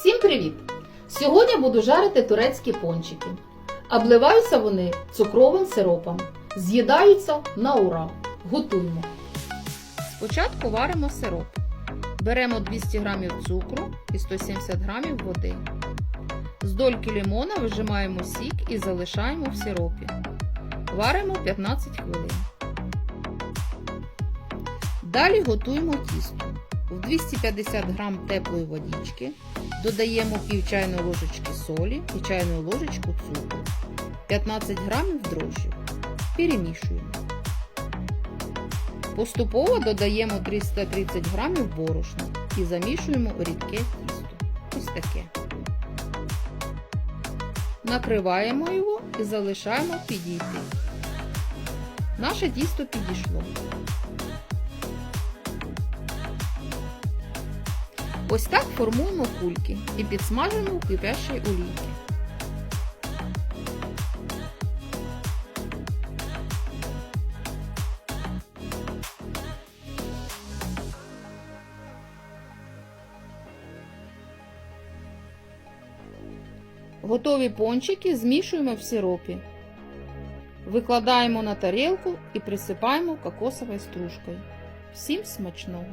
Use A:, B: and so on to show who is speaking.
A: Всім привіт! Сьогодні буду жарити турецькі пончики. Обливаються вони цукровим сиропом. З'їдаються на ура. Готуємо. Спочатку варимо сироп. Беремо 200 г цукру і 170 г води. З дольки лимона вижимаємо сік і залишаємо в сиропі. Варимо 15 хвилин. Далі готуємо тісто. В 250 г теплої водички додаємо пів чайної ложечки солі і чайну ложечку цукру, 15 г дрожжів. Перемішуємо. Поступово додаємо 330 г борошна і замішуємо рідке тісто. Ось таке. Накриваємо його і залишаємо підійти. Наше тісто підійшло. Ось так формуємо кульки і підсмажуємо в кипящій олійці. Готові пончики змішуємо в сиропі. Викладаємо на тарілку і присипаємо кокосовою стружкою. Всім смачного!